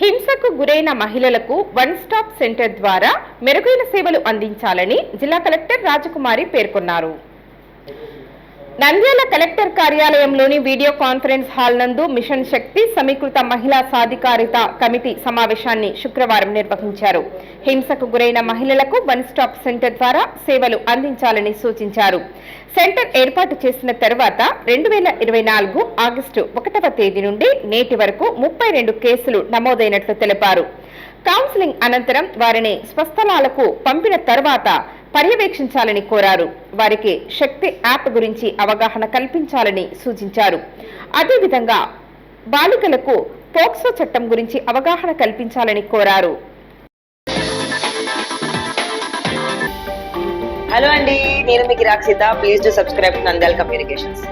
హింసకు గురైన మహిళలకు వన్ స్టాప్ సెంటర్ ద్వారా మెరుగైన సేవలు అందించాలని జిల్లా కలెక్టర్ రాజకుమారి పేర్కొన్నారు. నంద్యాల కలెక్టర్ కార్యాలయంలోని వీడియో కాన్ఫరెన్స్ హాల్ నందు మిషన్ శక్తి సమీకృత మహిళా సాధికారిత కమిటీ సమావేశాన్ని శుక్రవారం నిర్వహించారు. హింసకు గురైన మహిళలకు వన్ స్టాప్ సెంటర్ ద్వారా సేవలు అందించాలని సూచించారు. సెంటర్ ఏర్పాటు చేసిన తర్వాత రెండు వేల ఇరవై నాలుగు ఆగస్టు ఒకటవ తేదీ నుండి నేటి వరకు ముప్పై రెండు కేసులు నమోదైనట్లు తెలిపారు. కౌన్సిలింగ్ అనంతరం వారిని స్వస్థలాలకు పంపిన తర్వాత పర్యవేక్షించాలని కోరారు. వారికి శక్తి యాప్ గురించి అవగాహన కల్పించాలని సూచించారు. అదేవిధంగా బాలికలకు పోక్సో చట్టం గురించి అవగాహన కల్పించాలని కోరారు. హలో అండి నేను మీకు Rakshita please to subscribe Nandal communications.